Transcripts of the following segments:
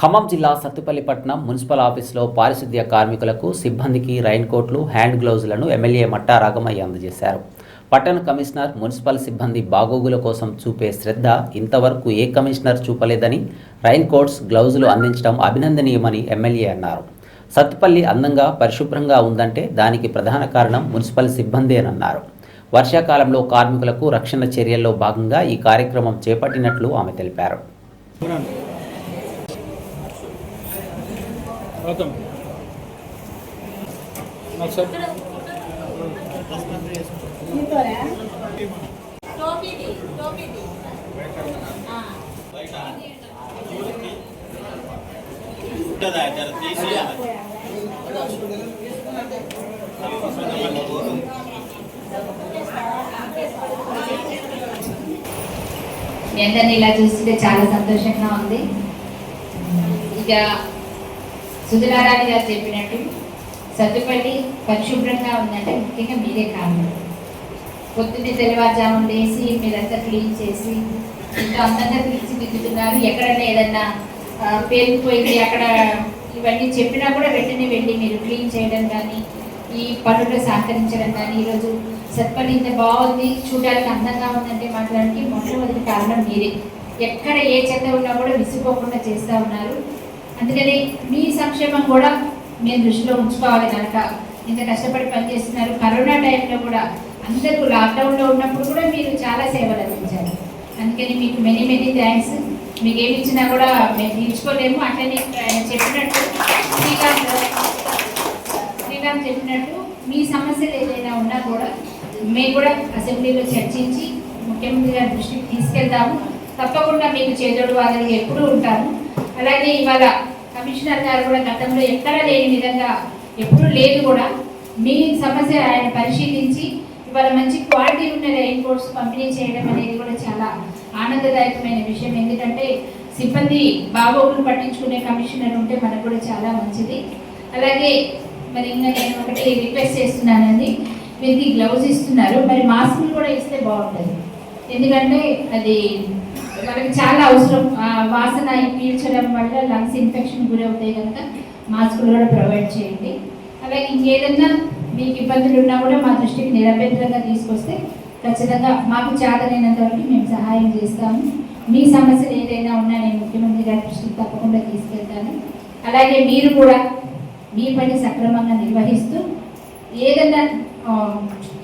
ఖమ్మం జిల్లా సత్తుపల్లి పట్టణం మున్సిపల్ ఆఫీసులో పారిశుద్ధ్య కార్మికులకు సిబ్బందికి రైన్ కోట్లు హ్యాండ్ గ్లౌజులను ఎమ్మెల్యే మట్టా రాగమయ్య అందజేశారు. పట్టణ కమిషనర్ మున్సిపల్ సిబ్బంది బాగోగుల కోసం చూపే శ్రద్ధ ఇంతవరకు ఏ కమిషనర్ చూపలేదని రైన్ కోట్స్ గ్లౌజులు అందించడం అభినందనీయమని ఎమ్మెల్యే అన్నారు. సత్తుపల్లి అందంగా పరిశుభ్రంగా ఉందంటే దానికి ప్రధాన కారణం మున్సిపల్ సిబ్బందేనన్నారు. వర్షాకాలంలో కార్మికులకు రక్షణ చర్యల్లో భాగంగా ఈ కార్యక్రమం చేపట్టినట్లు ఆమె తెలిపారు. గౌతమ్ మీ ఇలా చూస్తుంటే చాలా సంతోషంగా ఉంది. ఇక సుధనారాణి గారు చెప్పినట్టు సత్తుపల్లి పరిశుభ్రంగా ఉందంటే ముఖ్యంగా మీరే కారణం పొద్దున్నే తెల్లవారుజామున లేసి మీరంతా క్లీన్ చేసి ఇంకా అందంగా తీర్చిదిద్దుతున్నారు. ఎక్కడైనా ఏదన్నా పేరుకుపోయింది అక్కడ ఇవన్నీ చెప్పినా కూడా వెంటనే వెళ్ళి మీరు క్లీన్ చేయడం కానీ ఈ పనులు సహకరించడం కానీ ఈరోజు సత్పల్లి ఇంత బాగుంది చూడడానికి అందంగా ఉందంటే మాట్లాడడానికి మొట్టమొదటి కారణం మీరే. ఎక్కడ ఏ చెత్త ఉన్నా కూడా విసిపోకుండా చేస్తూ ఉన్నారు. అందుకని మీ సంక్షేమం కూడా మేము దృష్టిలో ఉంచుకోవాలి కనుక. ఇంత కష్టపడి పనిచేస్తున్నారు. కరోనా టైంలో కూడా అందరూ లాక్డౌన్లో ఉన్నప్పుడు కూడా మీరు చాలా సేవలు అందించారు. అందుకని మీకు మెనీ మెనీ థ్యాంక్స్ మీకు ఏమి ఇచ్చినా కూడా మేము తీర్చుకోలేము. అట్లనే ఆయన చెప్పినట్టు శ్రీకాంత్ శ్రీకాంత్ చెప్పినట్టు మీ సమస్యలు ఏదైనా ఉన్నా కూడా మేము కూడా అసెంబ్లీలో చర్చించి ముఖ్యమంత్రి గారి దృష్టికి తీసుకెళ్తాము. తప్పకుండా మీకు చేదోడు వాదనగా ఎప్పుడూ ఉంటాము అలాగే ఇవాళ కమిషనర్ గారు కూడా గతంలో ఎక్కడా లేని విధంగా ఎప్పుడూ లేదు కూడా. మీ సమస్య ఆయన పరిశీలించి ఇవాళ మంచి క్వాలిటీ ఉన్న రైన్ కోట్స్ పంపిణీ చేయడం అనేది కూడా చాలా ఆనందదాయకమైన విషయం. ఎందుకంటే సిబ్బంది బాగోగులు పట్టించుకునే కమిషనర్ ఉంటే మనకు కూడా చాలా మంచిది. అలాగే మరి ఇంకా నేను ఒకటి రిక్వెస్ట్ చేస్తున్నానండి. వీరికి గ్లౌజ్ ఇస్తున్నారు. మరి మాస్కులు కూడా ఇస్తే బాగుంటుంది. ఎందుకంటే అది మనకి చాలా అవసరం. వాసన పీల్చడం వల్ల లంగ్స్ ఇన్ఫెక్షన్ గురవుతాయి కనుక మాస్కులు కూడా ప్రొవైడ్ చేయండి. అలాగే ఇంకేదన్నా మీకు ఇబ్బందులు ఉన్నా కూడా మా దృష్టికి నిరభ్యంతరంగా తీసుకొస్తే ఖచ్చితంగా మాకు చేతనైనంత వరకు మేము సహాయం చేస్తాము. మీ సమస్యలు ఏదైనా ఉన్నా నేను ముఖ్యమంత్రి గారి దృష్టికి తప్పకుండా తీసుకెళ్తాను. అలాగే మీరు కూడా మీ పని సక్రమంగా నిర్వహిస్తూ ఏదైనా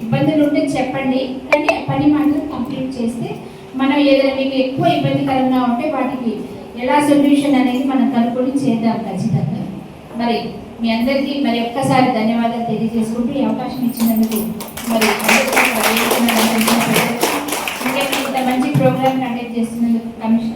ఇబ్బందులు ఉంటే చెప్పండి. కానీ పని మాత్రం కంప్లీట్ చేస్తే మనం ఏదైనా మీకు ఎక్కువ ఇబ్బందికరంగా ఉంటే వాటికి ఎలా సొల్యూషన్ అనేది మనం కనుక్కొని చేద్దాం ఖచ్చితంగా. మరి మీ అందరికీ మరి ఒక్కసారి ధన్యవాదాలు తెలియజేసుకుంటూ ఈ అవకాశం ఇచ్చినందుకు మరి ఇంకా ఇంత మంచి ప్రోగ్రామ్ కండక్ట్ చేస్తున్నందుకు కమిషన్